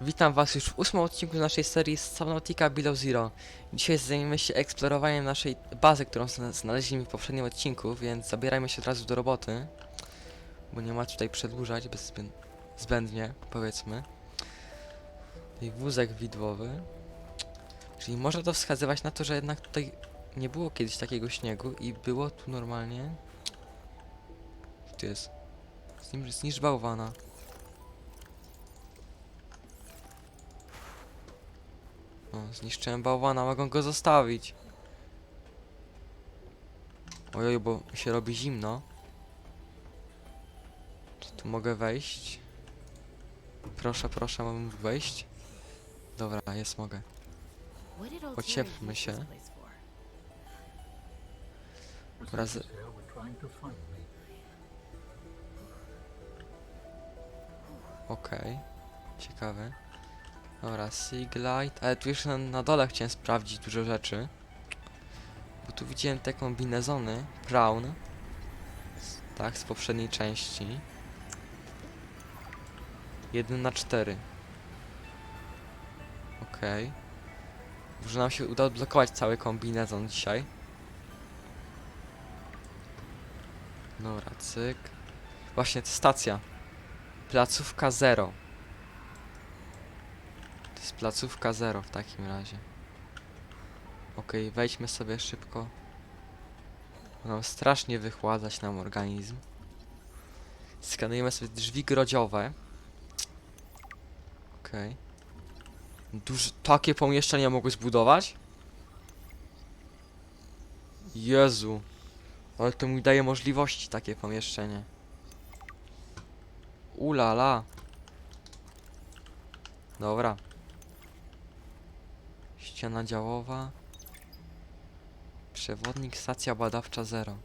Witam was już w ósmym odcinku naszej serii Subnautica Below Zero. Dzisiaj zajmiemy się eksplorowaniem naszej bazy, którą zna- znaleźliśmy w poprzednim odcinku, więc zabierajmy się od razu do roboty. Bo nie ma tutaj przedłużać bez zbę- zbędnie, powiedzmy. I wózek widłowy. Czyli może to wskazywać na to, że jednak tutaj nie było kiedyś takiego śniegu i było tu normalnie... Tu jest? Zniszcz, zniszcz bałwana. Zniszczyłem bałwana, mogę go zostawić. Ojoj, bo się robi zimno. Czy tu mogę wejść? Proszę, proszę, mógł wejść? Dobra, jest, mogę. Ociepmy się. Raz- Raz... We're trying to find me. Okej. Ciekawe. Dobra, Siglight. Ale tu jeszcze na, dole chciałem sprawdzić dużo rzeczy. Bo tu widziałem te kombinezony. Brown. Z- Tak, z poprzedniej części. 1 na 4. Okej. Może nam się uda odblokować cały kombinezon dzisiaj. Dobra, cyk. Właśnie, to stacja. Placówka zero. To jest placówka zero w takim razie. Okej, wejdźmy sobie szybko. Nam strasznie wychładzać nam organizm. Skanujemy sobie drzwi grodziowe. Okej. Duże, takie pomieszczenia mogły zbudować? Jezu. Ale to mi daje możliwości takie pomieszczenie. Ulala. Dobra. Ściana działowa. Przewodnik stacja badawcza 0.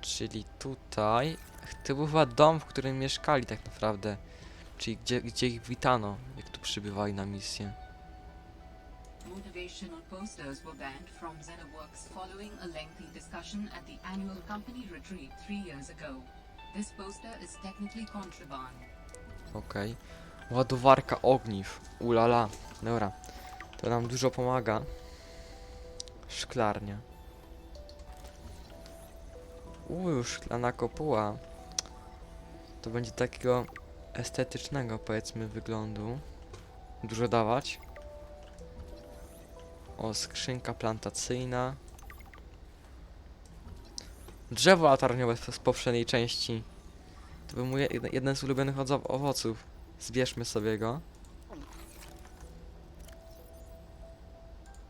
Czyli tutaj. To był chyba dom, w którym mieszkali tak naprawdę. Czyli gdzie, gdzie ich witano, jak tu przybywali na misję. Motivational posters were banned from Xenoworks following a lengthy discussion at the annual company retreat three years ago. This poster is technically contraband. Okej. Ładowarka ogniw. Ulala. Dobra. To nam dużo pomaga. Szklarnia. Uuu, szklana kopuła. To będzie takiego estetycznego, powiedzmy, wyglądu. Dużo dawać. O, skrzynka plantacyjna. Drzewo latarniowe z poprzedniej części. To był mój jeden, z ulubionych owoców. Zbierzmy sobie go.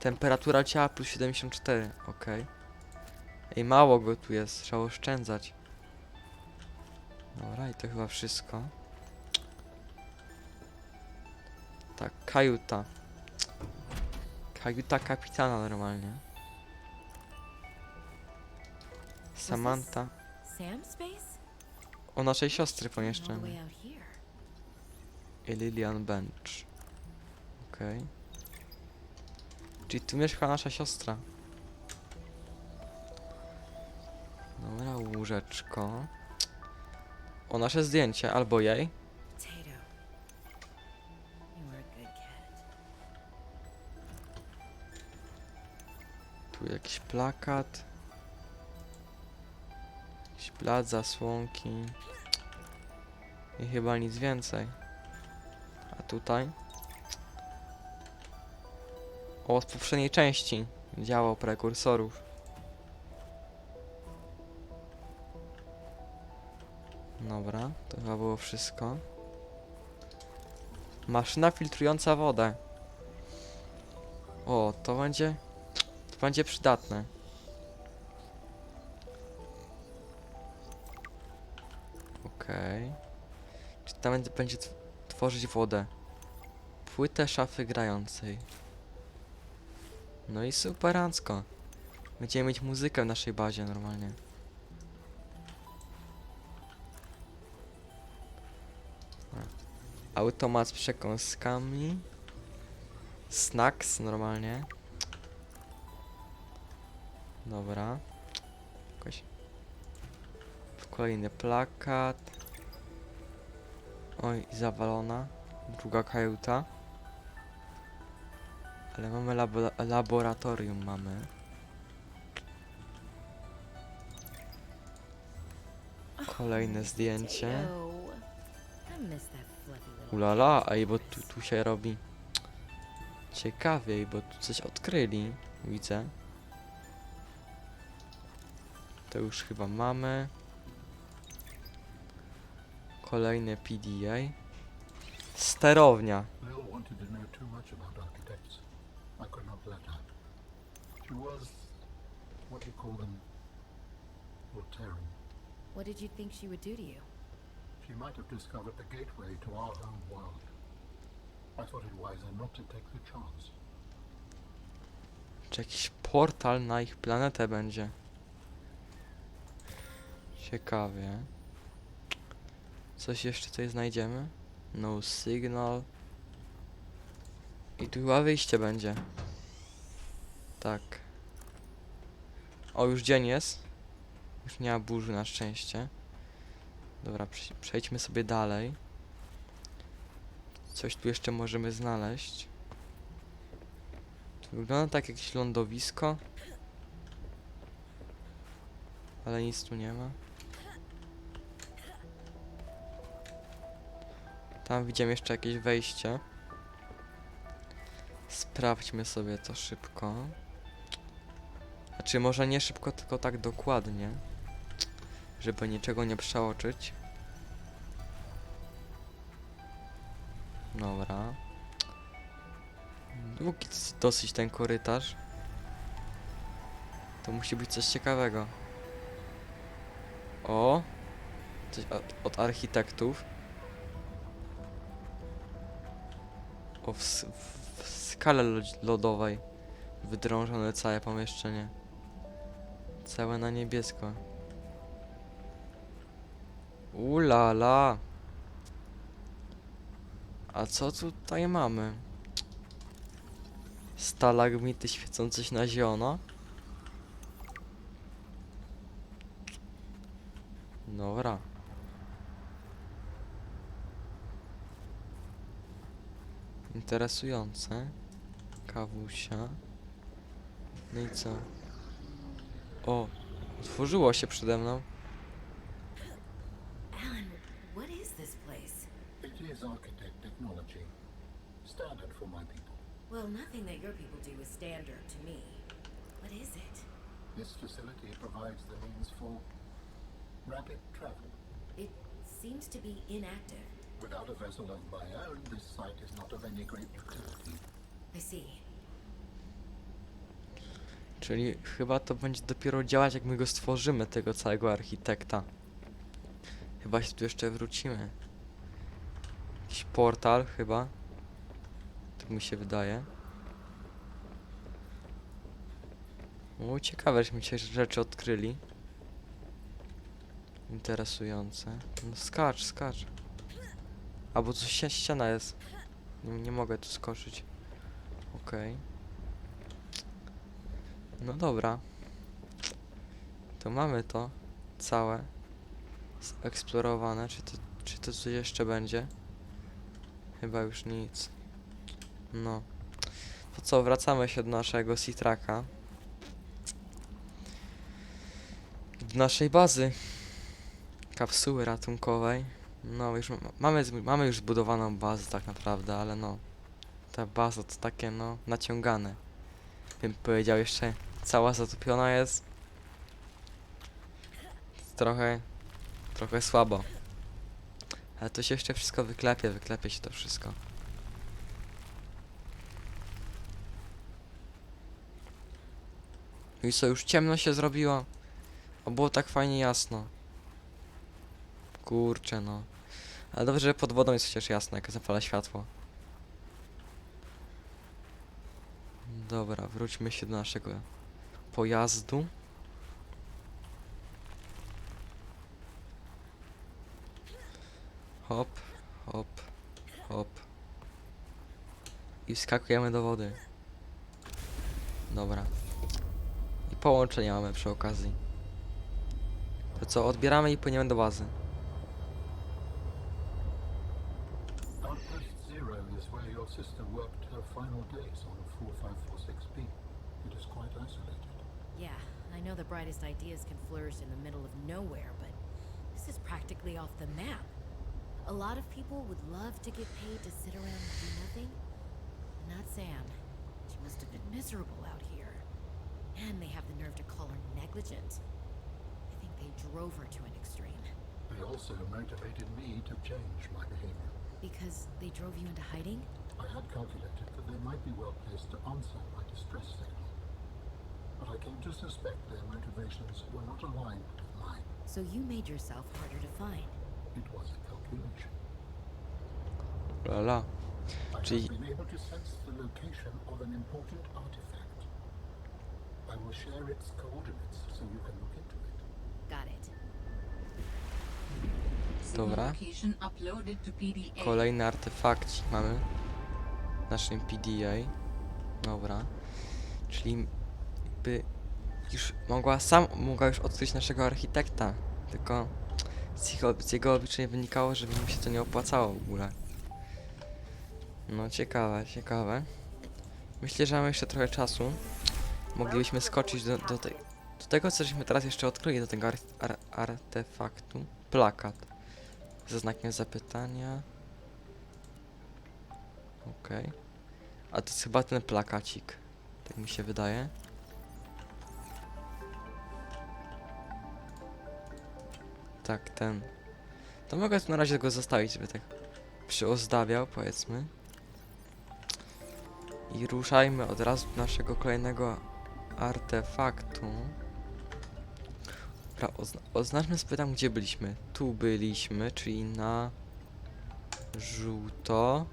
Temperatura ciała plus 74, ok. Ej, mało go tu jest, trzeba oszczędzać. Dobra, i to chyba wszystko. Tak, kajuta. Kajuta kapitana normalnie. Samantha. O naszej siostry All I Lilian Bench. Okej. Czyli tu mieszka nasza siostra. Dobra, łóżeczko. O, nasze zdjęcie, albo jej. Tu jakiś plakat. Jakiś blat, zasłonki. I chyba nic więcej. Tutaj? O, z poprzedniej części. Działo prekursorów. Dobra, to chyba było wszystko. Maszyna filtrująca wodę. O, to będzie... To będzie przydatne. Okej. Czy tam będzie, będzie tw- tworzyć wodę? Płytę szafy grającej. No i superancko. Będziemy mieć muzykę w naszej bazie normalnie. Automat z przekąskami. Snacks normalnie. Dobra. Jakoś. Kolejny plakat. Oj, zawalona. Druga kajuta. Ale mamy labo laboratorium mamy. Kolejne zdjęcie. Ulala, ej, bo tu, tu się robi ciekawiej, bo tu coś odkryli, widzę. To już chyba mamy. What you call them, Voltairean. What did you think she would do to you? She might have discovered the gateway to our home world. I thought it wiser not to take the chance. Czy jakiś portal na ich planetę będzie? Ciekawie. Coś jeszcze tutaj znajdziemy? No signal. I tu chyba wyjście będzie. Tak. O, już dzień jest. Już nie ma burzy na szczęście. Dobra, prze- przejdźmy sobie dalej. Coś tu jeszcze możemy znaleźć. To wygląda tak jakieś lądowisko. Ale nic tu nie ma. Tam widziałem jeszcze jakieś wejście. Sprawdźmy sobie to szybko. Znaczy może nie szybko, tylko tak dokładnie. Żeby niczego nie przeoczyć. Dobra. Długi dosyć ten korytarz. To musi być coś ciekawego. O! Coś od, od architektów. O, w, w, skale lodowej. Wydrążone całe pomieszczenie. Całe na niebiesko. Ulala! A co tutaj mamy? Stalagmity świecące się na zielono. Dobra. Interesujące. Kawusia. No i co? O! Otworzyło się przede mną. Alan, what is this place? It is architect technology. Standard for my people. Well, nothing that your people do is standard to me. What is it? This facility provides the means for rapid travel. It seems to be inactive. Without a vessel of my own, this site is not of any great utility. I see. Czyli chyba to będzie dopiero działać, jak my go stworzymy, tego całego architekta. Chyba się tu jeszcze wrócimy. Jakiś portal chyba. Tak mi się wydaje. O, ciekawe, żeśmy dzisiaj rzeczy odkryli. Interesujące. No skacz, skacz. Albo tu ści- ściana jest. Nie, nie mogę tu skoczyć. Okej. No dobra. To mamy to całe eksplorowane. Czy to, czy to coś jeszcze będzie? Chyba już nic. No. To co, wracamy się do naszego Citraka. Do naszej bazy kapsuły ratunkowej. No, już ma- mamy, mamy już zbudowaną bazę tak naprawdę, ale no. Ta baza to takie no, naciągane. Bym powiedział jeszcze cała zatopiona jest. Trochę trochę słabo. Ale to się jeszcze wszystko wyklepie, wyklepie się to wszystko. I co, już ciemno się zrobiło? A było tak fajnie jasno kurczę no ale dobrze, że pod wodą jest chociaż jasno, jak zapala światło Dobra, wróćmy się do naszego pojazdu. Hop, hop, hop. I wskakujemy do wody. Dobra. I połączenia mamy przy okazji. To co, odbieramy i płyniemy do bazy. Final days on 4546B. It is quite isolated. Yeah, I know the brightest ideas can flourish in the middle of nowhere, but this is practically off the map. A lot of people would love to get paid to sit around and do nothing. Not Sam. She must have been miserable out here. And they have the nerve to call her negligent. I think they drove her to an extreme. They also motivated me to change my behavior. Because they drove you into hiding? I had calculated that they might be well placed to answer my distress signal. But I came to suspect their motivations were not aligned with mine. So you made yourself harder to find. It was a calculation. Lala. I Gee. have been able to sense the location of an important artifact. I will share its coordinates so you can look into it. Got it. Dobra. location uploaded. Kolejny artefakcik mamy w naszym PDA. Dobra. Czyli jakby już mogła sam mogła już odkryć naszego architekta. Tylko z jego, z jego obliczenia wynikało, że mu się to nie opłacało w ogóle. No ciekawe, ciekawe. Myślę, że mamy jeszcze trochę czasu. Moglibyśmy skoczyć do, do, te, do tego, co żeśmy teraz jeszcze odkryli, do tego ar, ar, artefaktu. Plakat. Ze znakiem zapytania. Okej. A to jest chyba ten plakacik. Tak mi się wydaje. Tak, ten. To mogę tu na razie go zostawić, żeby tak przyozdabiał, powiedzmy. I ruszajmy od razu do naszego kolejnego artefaktu. Dobra, ozna oznaczmy sobie tam, gdzie byliśmy. Tu byliśmy, czyli na żółto.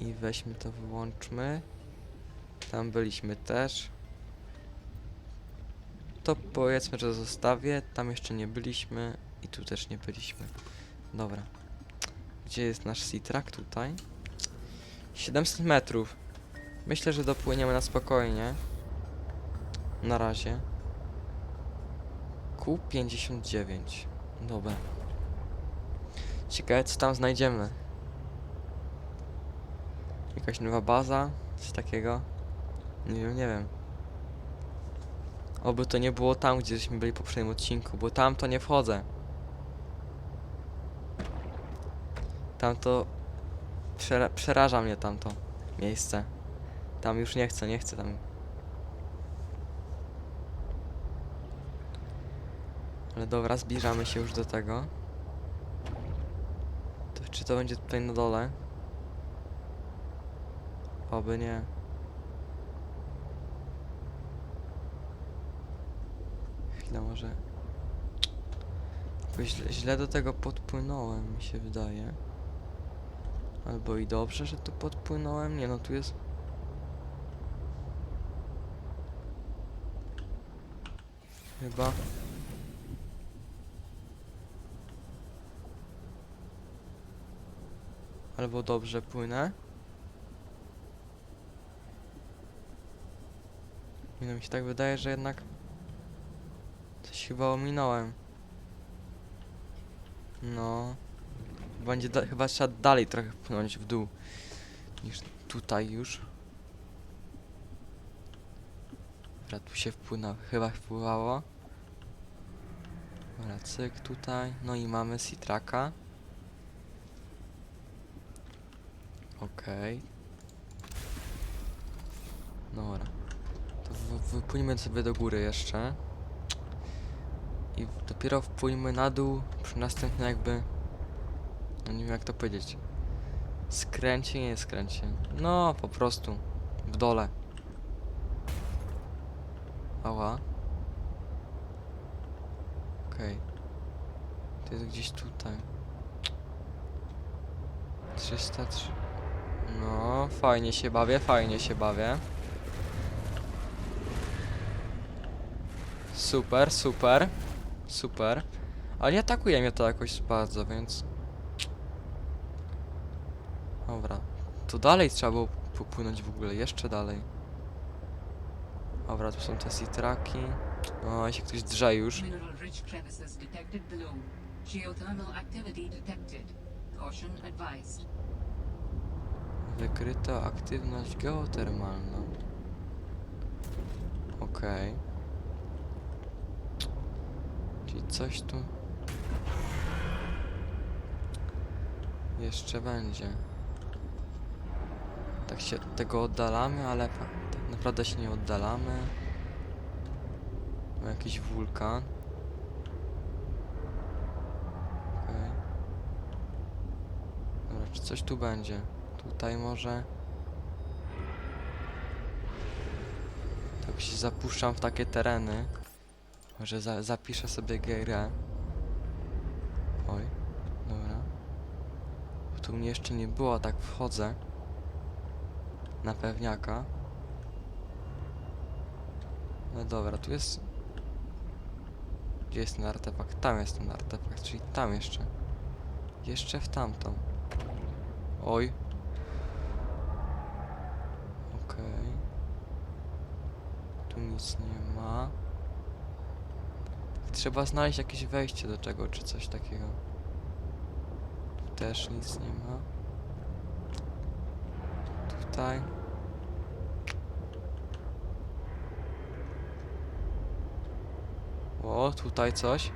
I, weźmy to, wyłączmy. Tam byliśmy też. To powiedzmy, że zostawię. Tam jeszcze nie byliśmy. I tu też nie byliśmy. Dobra. Gdzie jest nasz Sea-Track? Tutaj. 700 metrów. Myślę, że dopłyniemy na spokojnie. Na razie. Q59. Dobra. Ciekawe co tam znajdziemy. Jakaś nowa baza? Coś takiego? Nie wiem, nie wiem. Oby to nie było tam, gdzie żeśmy byli w poprzednim odcinku, bo tam to nie wchodzę. Tam to... Przera przeraża mnie tamto miejsce. Tam już nie chcę, nie chcę tam Ale dobra, zbliżamy się już do tego. To, czy to będzie tutaj na dole? Oby nie. Chwila, może... Jakoś źle, źle do tego podpłynąłem, mi się wydaje. Albo i dobrze, że tu podpłynąłem. Nie no, tu jest... Chyba... Albo dobrze płynę. No, mi się tak wydaje, że jednak coś chyba ominąłem. No. Będzie chyba trzeba dalej trochę płynąć w dół niż tutaj już. Dobra, tu się wpłynęło, chyba wpływało. Dobra, cyk tutaj. No i mamy Citraka. Okej. Dobra. Wypłyńmy sobie do góry jeszcze. I dopiero wpłyńmy na dół przy następnym jakby... No nie wiem jak to powiedzieć. Skręcie, nie skręcie. No, po prostu. W dole. Ała. Okej. To jest gdzieś tutaj. 303. No, fajnie się bawię, fajnie się bawię. Super, super. Super. Ale nie atakuje mnie to jakoś bardzo, więc... Dobra. To dalej trzeba było popłynąć w ogóle, jeszcze dalej. Dobra, tu są te sitraki. O, się ktoś drze już. Mineral-rich crevices detected below. Czyli coś tu jeszcze będzie. Tak się tego oddalamy, ale tak naprawdę się nie oddalamy. Ma jakiś wulkan. Dobra, czy coś tu będzie? Tutaj może. Tak się zapuszczam w takie tereny. Może za zapiszę sobie grę. Oj, dobra. Bo tu mnie jeszcze nie było, tak wchodzę. Na pewniaka. No dobra, tu jest... Gdzie jest ten artefakt? Tam jest ten artefakt, czyli tam jeszcze. Jeszcze w tamtą. Oj. Okej. Tu nic nie ma. Trzeba znaleźć jakieś wejście do czego, czy coś takiego. Tu też nic nie ma. Tutaj. O, tutaj coś.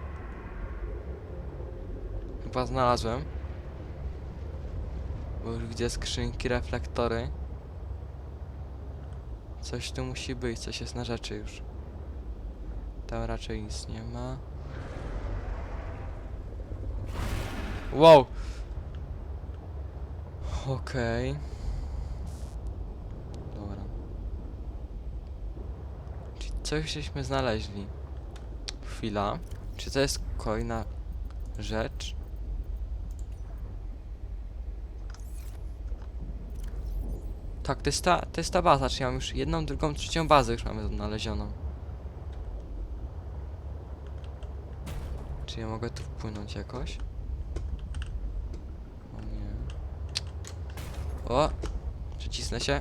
Chyba znalazłem. Bo już gdzie skrzynki, reflektory. Coś tu musi być, coś jest na rzeczy już. Tam raczej nic nie ma. Wow! Okej. Dobra. Czyli coś żeśmy znaleźli. Chwila. Czy to jest kolejna rzecz? Tak, to jest ta, to jest ta baza, czyli mam już jedną, drugą, trzecią bazę już mamy znalezioną. Czy ja mogę tu wpłynąć jakoś? O nie. O! Przycisnę się.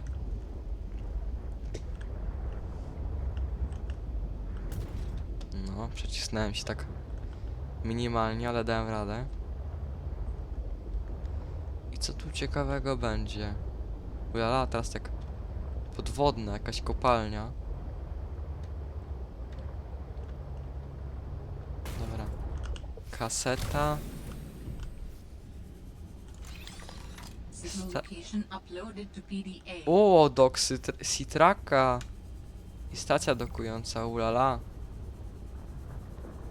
No, przycisnąłem się tak minimalnie, ale dałem radę. I co tu ciekawego będzie? Ujala, teraz tak podwodna jakaś kopalnia. Dobra. Kaseta. Sta-. O, do Sytr- Sitraka. I stacja dokująca, ulala.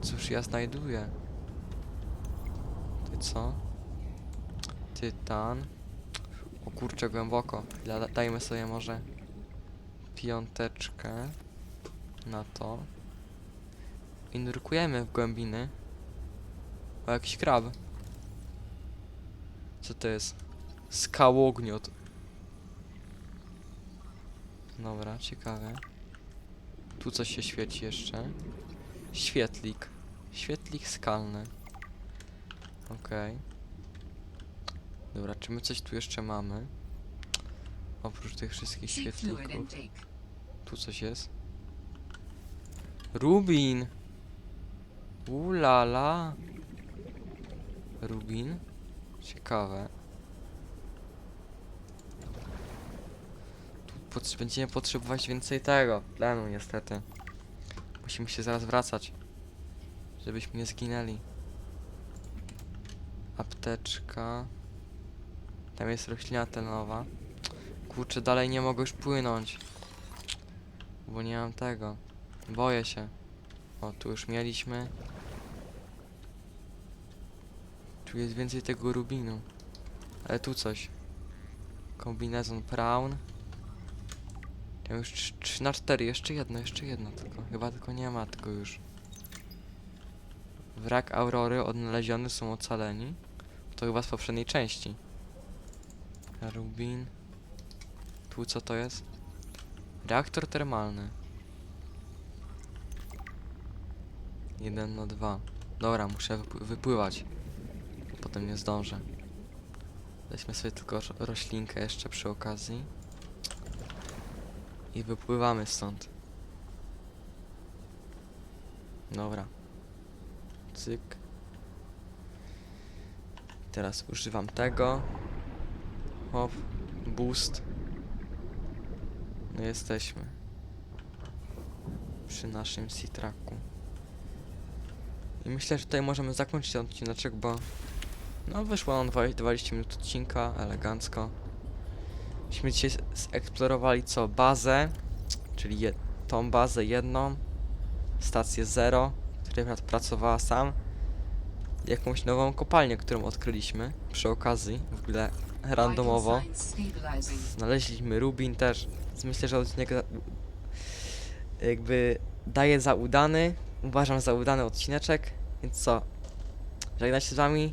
Cóż ja znajduję? Ty co? Tytan. O kurczę, głęboko. Da- Dajmy sobie może piąteczkę na to. I nurkujemy w głębiny. O, jakiś krab. Co to jest? Skałogniot. Dobra, ciekawe. Tu coś się świeci jeszcze. Świetlik. Świetlik skalny. Okej. Dobra, czy my coś tu jeszcze mamy? Oprócz tych wszystkich świetlików. Tu coś jest. Rubin! Ulala! Rubin? Ciekawe. Tu będziemy potrzebować więcej tego. Tlenu niestety. Musimy się zaraz wracać. Żebyśmy nie zginęli. Apteczka. Tam jest roślina tlenowa. Kurczę, dalej nie mogę już płynąć. Bo nie mam tego. Boję się. O, tu już mieliśmy. Tu jest więcej tego rubinu. Ale tu coś. Kombinezon Brown. Tam już 3 na 4, jeszcze jedno, jeszcze jedno tylko. Chyba tylko nie ma tego już. Wrak Aurory odnaleziony są ocaleni. To chyba z poprzedniej części. Rubin. Tu co to jest? Reaktor termalny. 1 na 2. Dobra, muszę wypł- wypływać. Potem nie zdążę. Weźmy sobie tylko ro- roślinkę jeszcze przy okazji. I wypływamy stąd. Dobra. Cyk. Teraz używam tego. Hop, boost. No jesteśmy. Przy naszym C-Tracku. I myślę, że tutaj możemy zakończyć ten odcineczek, bo no wyszło nam dwa- 20 minut odcinka, elegancko. Myśmy dzisiaj zeksplorowali co? Bazę, czyli je, tą bazę jedną, stację zero, w której pra- pracowała sam, jakąś nową kopalnię, którą odkryliśmy przy okazji, w ogóle randomowo. Znaleźliśmy Rubin też, więc myślę, że odcinek jakby daje za udany, uważam za udany odcineczek, więc co, żegnam się z wami,